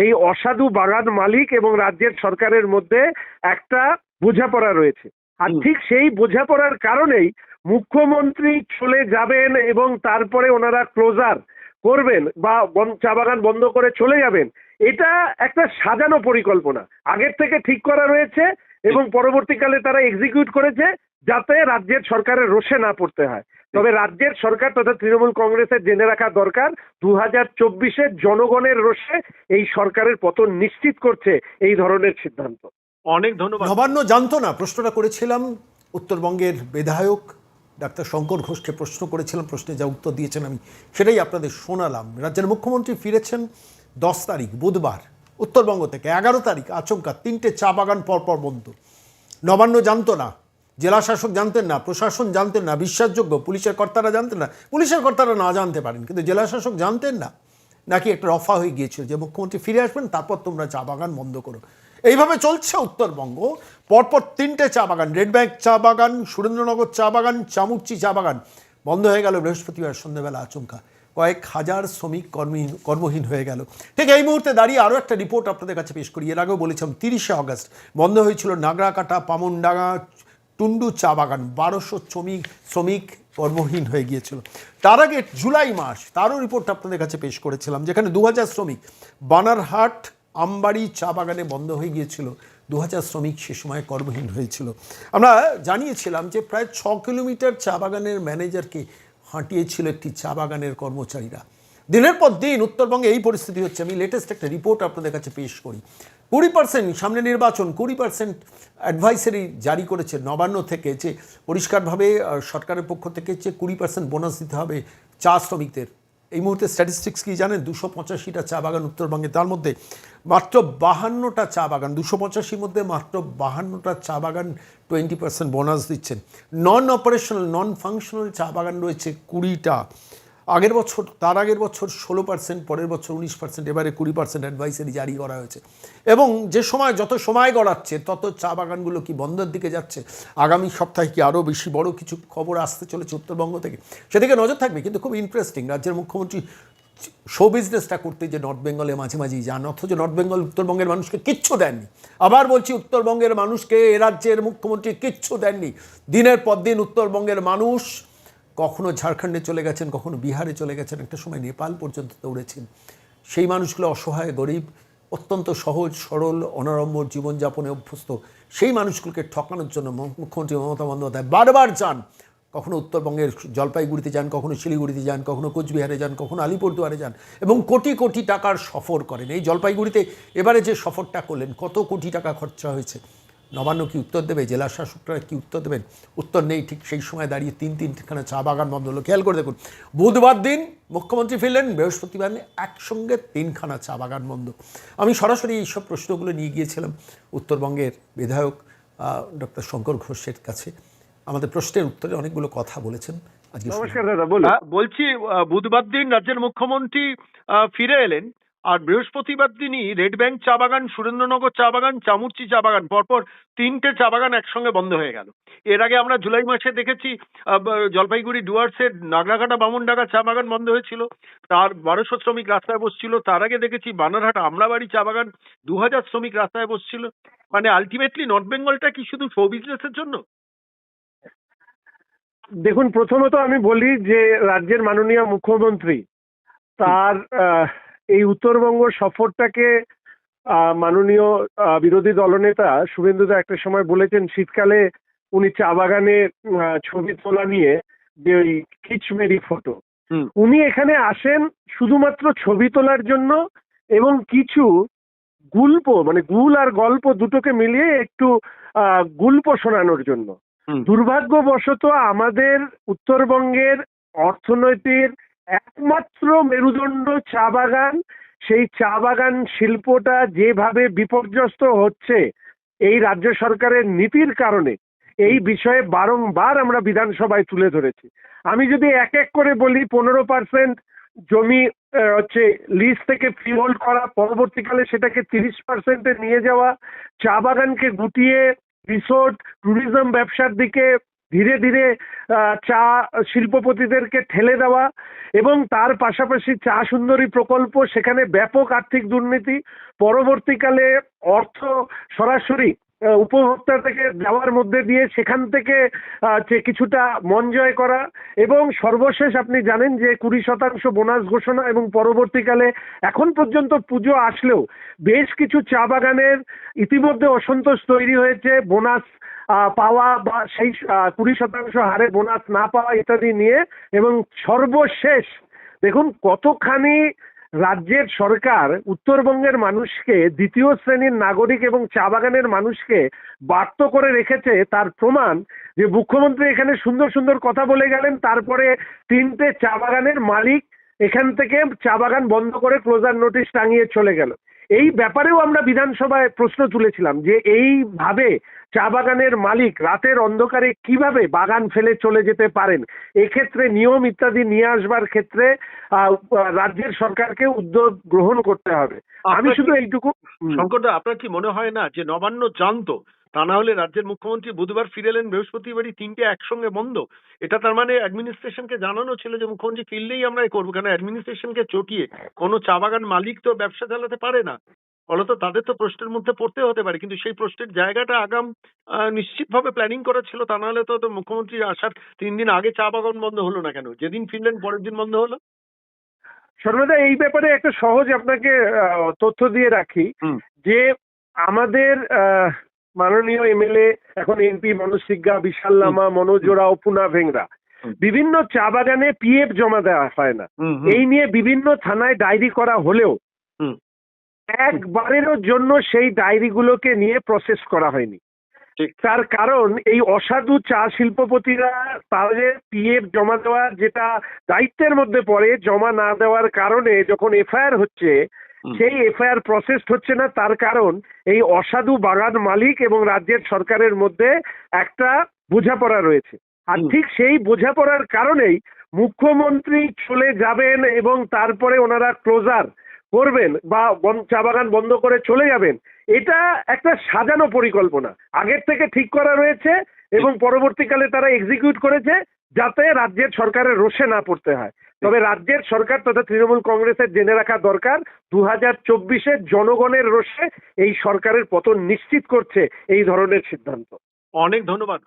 এই অসাধু বাগান মালিক এবং রাজ্যের সরকারের মধ্যে একটা বোঝাপড়া রয়েছে। আর ঠিক সেই বোঝাপড়ার কারণেই মুখ্যমন্ত্রী চলে যাবেন এবং তারপরে ওনারা ক্লোজার করবেন বা বন- চা বাগান বন্ধ করে চলে যাবেন এটা একটা সাজানো পরিকল্পনা। আগের থেকে ঠিক করা রয়েছে এবং পরবর্তীকালে তারা এক্সিকিউট করেছে যাতে রাজ্যের সরকারের রোষে না পড়তে হয়। তবে রাজ্যের সরকার তথা তৃণমূল কংগ্রেসের জেনে রাখা দরকার দু হাজার চব্বিশে জনগণের রোষে এই সরকারের পতন নিশ্চিত করছে এই ধরনের সিদ্ধান্ত। অনেক ধন্যবাদ। নবান্ন জানতো না প্রশ্নটা করেছিলাম উত্তরবঙ্গের বিধায়ক ডাক্তার শঙ্কর ঘোষকে প্রশ্ন করেছিলাম প্রশ্নে যা উত্তর দিয়েছেন আমি সেটাই আপনাদের শোনালাম। রাজ্যের মুখ্যমন্ত্রী ফিরেছেন দশ তারিখ বুধবার উত্তরবঙ্গ থেকে এগারো তারিখ আচমকা তিনটে চা বাগান পরপর বন্ধ। নবান্ন জানতো না জেলা শাসক জানতেন না, প্রশাসন জানতেন না, বিশ্বাসযোগ্য, পুলিশের কর্তারা জানতেন না, পুলিশের কর্তারা না জানতে পারেন, কিন্তু জেলা শাসক জানতেন না। নাকি একটা রফা হয়ে গিয়েছিল যে মুখ্যমন্ত্রী ফিরে আসবেন, তারপর তোমরা চা বাগান বন্ধ করো। এইভাবে চলছে উত্তরবঙ্গ। পরপর তিনটে চা বাগান, রেড ব্যাংক চা বাগান, সুরেন্দ্রনগর চা বাগান, চামুচি চা বাগান। বন্ধ হয়ে গেল বৃহস্পতিবার সন্ধ্যাবেলা আচমকা। কয়েক হাজার শ্রমিক কর্মহীন কর্মহীন হয়ে গেল। ঠিক এই মুহূর্তে দাঁড়িয়ে আরও একটা রিপোর্ট আপনাদের কাছে পেশ করি। এর আগেও বলেছিলাম, তিরিশে আগস্ট বন্ধ হয়েছিল নাগরাকাটা, পামনডাঙ্গা টুন্ডু চা বাগান, বারোশো শ্রমিক শ্রমিক কর্মহীন হয়ে গিয়েছিল। তার আগে জুলাই মাস, তারও রিপোর্ট আপনাদের কাছে পেশ করেছিলাম, যেখানে দু হাজার শ্রমিক বানারহাট আমবাড়ি চা বাগানে বন্ধ হয়ে গিয়েছিল। দু হাজার শ্রমিক সে সময় কর্মহীন হয়েছিল। আমরা জানিয়েছিলাম যে প্রায় ছ কিলোমিটার চা বাগানের ম্যানেজারকে হাঁটিয়েছিল একটি চা বাগানের কর্মচারীরা। দিনের পর দিন উত্তরবঙ্গে এই পরিস্থিতি হচ্ছে। আমি লেটেস্ট একটা রিপোর্ট আপনাদের কাছে পেশ করি। কুড়ি পার্সেন্ট সামনে নির্বাচন, কুড়ি পার্সেন্ট অ্যাডভাইসারি জারি করেছে নবান্ন থেকে যে পরিষ্কারভাবে সরকারের পক্ষ থেকে যে কুড়ি পার্সেন্ট বোনাস দিতে হবে চা শ্রমিকদের। এই মুহূর্তে স্ট্যাটিস্টিক্স কি জানেন? দুশো পঁচাশিটা চা বাগান উত্তরবঙ্গে। তার মধ্যে মাত্র বাহান্নটা চা বাগান, দুশো পঁচাশির মধ্যে মাত্র বাহান্নটা চা বাগান টোয়েন্টি পার্সেন্ট বোনাস দিচ্ছেন। নন অপারেশনাল নন ফাংশনাল চা বাগান রয়েছে কুড়িটা। আগের বছর, তার আগের বছর ষোলো পার্সেন্ট পরের বছর উনিশ পার্সেন্ট এবারে কুড়ি পার্সেন্ট অ্যাডভাইসারি জারি করা হয়েছে। এবং যে সময়, যত সময় গড়াচ্ছে, তত চা বাগানগুলো কি বন্ধের দিকে যাচ্ছে। আগামী সপ্তাহে কি আরও বেশি বড় কিছু খবর আসতে চলেছে উত্তরবঙ্গ থেকে? সেদিকে নজর থাকবে, কিন্তু খুব ইন্টারেস্টিং রাজ্যের মুখ্যমন্ত্রী শো বিজনেসটা করতে যে নর্থ বেঙ্গলে মাঝে মাঝেই যান, অথচ নর্থ বেঙ্গল উত্তরবঙ্গের মানুষকে কিচ্ছু দেননি। আবার বলছি, উত্তরবঙ্গের মানুষকে এ রাজ্যের মুখ্যমন্ত্রী কিচ্ছু দেননি। দিনের পর দিন উত্তরবঙ্গের মানুষ কখনো ঝাড়খণ্ডে চলে গেছেন, কখনো বিহারে চলে গেছেন, একটা সময় নেপাল পর্যন্ত দৌড়েছেন। সেই মানুষগুলো অসহায়, গরিব, অত্যন্ত সহজ, সরল অনারম্বর জীবনযাপনে অভ্যস্ত, সেই মানুষগুলোকে ঠকানোর জন্য মুখ্যমন্ত্রী মমতা বন্দ্যোপাধ্যায় বারবার যান। কখনো উত্তরবঙ্গের জলপাইগুড়িতে যান, কখনো শিলিগুড়িতে যান, কখনো কোচবিহারে যান, কখনো আলিপুরদুয়ারে যান এবং কোটি কোটি টাকার সফর করেন। এই জলপাইগুড়িতে এবারে যে সফরটা করলেন, কত কোটি টাকা খরচা হয়েছে? নবান্ন কি উত্তর দেবে? জেলা শাসকরা কি উত্তর দেবেন? উত্তর নেই ঠিক সেই সময় দাঁড়িয়ে তিন তিনখানা চা বাগান বন্ধ হলো। খেয়াল করে দেখুন বুধবার দিন মুখ্যমন্ত্রী ফিরলেন বৃহস্পতিবার একসঙ্গে তিনখানা চা বাগান বন্ধ। আমি সরাসরি এইসব প্রশ্নগুলো নিয়ে গিয়েছিলাম উত্তরবঙ্গের বিধায়ক ডক্টর শঙ্কর ঘোষের কাছে। আমাদের প্রশ্নের উত্তরে অনেকগুলো কথা বলেছেন। নমস্কার দাদা বলুন। বলছি বুধবার দিন রাজ্যের মুখ্যমন্ত্রী আহ, ফিরে এলেন। আর বৃহস্পতিবার দিনই রেড ব্যাংক চা বাগান, সুরেন্দ্রনগর চা বাগান, চামুচি চা বাগান, পরপর তিনটে চা বাগান একসঙ্গে বন্ধ হয়ে গেল। এর আগে আমরা জুলাই মাসে দেখেছি জলপাইগুড়ি ডুয়ার্সের নাগরাঘাটা, বামুনডাঙ্গা চা বাগান বন্ধ হয়েছিল। তার বারোশো শ্রমিক রাস্তায় বসছিল। তার আগে দেখেছি বানারহাট, আমরাবাড়ি চা বাগান দু হাজার শ্রমিক রাস্তায় বসছিল। মানে আলটিমেটলি নর্থ বেঙ্গলটা কি শুধু শো বিজনেসের জন্য? দেখুন, প্রথমত আমি বলি যে রাজ্যের মাননীয় মুখ্যমন্ত্রী তার এই উত্তরবঙ্গ সফরটাকে মাননীয় বিরোধী দলনেতা শুভেন্দুদা একটা সময় বলেছেন শীতকালে উনি চা বাগানে ছবি তোলা নিয়ে যে ওই কিচমেরি ফটো। উনি এখানে আসেন শুধুমাত্র ছবি তোলার জন্য এবং কিছু গুল্প মানে গুল আর গল্প দুটোকে মিলিয়ে একটু আহ, গুল্প শোনানোর জন্য। দুর্ভাগ্যবশত আমাদের উত্তরবঙ্গের অর্থনৈতিক একমাত্র মেরুদণ্ড চা বাগান, সেই চা বাগান শিল্পটা যেভাবে বিপর্যস্ত হচ্ছে এই রাজ্য সরকারের নীতির কারণে, এই বিষয়ে বারংবার আমরা বিধানসভায় তুলে ধরেছি। আমি যদি এক এক করে বলি, পনেরো পার্সেন্ট জমি হচ্ছে লিজ থেকে ফ্রি হোল্ড করা, পরবর্তীকালে সেটাকে তিরিশ পার্সেন্টে নিয়ে যাওয়া, চা বাগানকে গুটিয়ে, রিসোর্ট, ট্যুরিজম ব্যবসার দিকে ধীরে ধীরে চা শিল্পপতিদেরকে ঠেলে দেওয়া এবং তার পাশাপাশি চা সুন্দরী প্রকল্প, সেখানে ব্যাপক আর্থিক দুর্নীতি, পরবর্তীকালে অর্থ সরাসরি উপভোক্তা থেকে দেওয়ার মধ্যে দিয়ে সেখান থেকে কিছুটা মন জয় করা এবং সর্বশেষ আপনি জানেন যে কুড়ি শতাংশ বোনাস ঘোষণা এবং পরবর্তীকালে এখন পর্যন্ত পুজো আসলেও বেশ কিছু চা বাগানের ইতিমধ্যে অসন্তোষ তৈরি হয়েছে, বোনাস পাওয়া বা সেই কুড়ি শতাংশ হারে বোনাস না পাওয়া ইত্যাদি নিয়ে এবং সর্বশেষ, দেখুন কতখানি রাজ্যের সরকার উত্তরবঙ্গের মানুষকে, দ্বিতীয় শ্রেণির নাগরিক এবং চা বাগানের মানুষকে বার্ত করে রেখেছে তার প্রমাণ যে মুখ্যমন্ত্রী এখানে সুন্দর সুন্দর কথা বলে গেলেন, তারপরে তিনটে চা বাগানের মালিক এখান থেকে চা বাগান বন্ধ করে ক্লোজার নোটিশ টাঙিয়ে চলে গেল। এই ব্যাপারেও আমরা বিধানসভায় প্রশ্ন তুলেছিলাম যে এইভাবে চা বাগানের মালিক রাতের অন্ধকারে কীভাবে বাগান ফেলে চলে যেতে পারেন? এক্ষেত্রে নিয়ম ইত্যাদি নিয়ে আসবার ক্ষেত্রে আহ, রাজ্যের সরকারকে উদ্যোগ গ্রহণ করতে হবে। আমি শুধু এইটুকু সংকট শঙ্করদা আপনার কি মনে হয় না যে নবান্ন জানতো তা না হলে রাজ্যের মুখ্যমন্ত্রী বুধবার ফিরে এলেন বৃহস্পতিবারই তিনটে একসঙ্গে বন্ধ। এটা তার মানে অ্যাডমিনিস্ট্রেশনকে জানানো ছিল যে মুখ্যমন্ত্রী ফিরলেই আমরা এ করব কেন অ্যাডমিনিস্ট্রেশনকে চটিয়ে কোনো চা বাগান মালিক তো ব্যবসা চালাতে পারে না। ফলত তাদের তো প্রশ্নের মধ্যে পড়তে হতে পারে কিন্তু সেই প্রশ্নের জায়গাটা আগাম নিশ্চিতভাবে প্ল্যানিং করা ছিল তা নাহলে তো তো মুখ্যমন্ত্রীর আসার তিন দিন আগে চা বাগান বন্ধ হলো না কেন? যেদিন ফিরলেন পরের দিন বন্ধ হলো? সর্বদা এই ব্যাপারে একটা সহজ আপনাকে তথ্য দিয়ে রাখি যে আমাদের আহ, মাননীয় এমএলএ এখন এমপি মনোজ বিশাল লামা মনোজ ওরাও পুনা ভেংরা। বিভিন্ন চা বাগানে পিএফ জমা দেওয়া হয় না। এই নিয়ে বিভিন্ন থানায় ডায়েরি করা হলেও। একবারেরও জন্য সেই ডায়েরিগুলোকে নিয়ে প্রসেস করা হয়নি। তার কারণ এই অসাধু চা শিল্পপতিরা তাদের পিএফ জমা দেওয়া যেটা দায়িত্বের মধ্যে পড়ে জমা না দেওয়ার কারণে যখন এফআইআর হচ্ছে। সেই এফআইআর প্রসেস হচ্ছে না তার কারণ এই অসাধু বাগান মালিক এবং রাজ্যের সরকারের মধ্যে একটা বোঝাপড়া রয়েছে। আর ঠিক সেই বোঝাপড়ার কারণেই মুখ্যমন্ত্রী চলে যাবেন এবং তারপরে ওনারা ক্লোজার করবেন বা চা বাগান বন্ধ করে চলে যাবেন এটা একটা সাজানো পরিকল্পনা। আগের থেকে ঠিক করা রয়েছে এবং পরবর্তীকালে তারা এক্সিকিউট করেছে যাতে রাজ্যের সরকারের রোষে না পড়তে হয়। তবে রাজ্যের সরকার তথা তৃণমূল কংগ্রেসের জেনে রাখা দরকার দু হাজার চব্বিশে জনগণের রোষে এই সরকারের পতন নিশ্চিত করছে এই ধরনের সিদ্ধান্ত। অনেক ধন্যবাদ।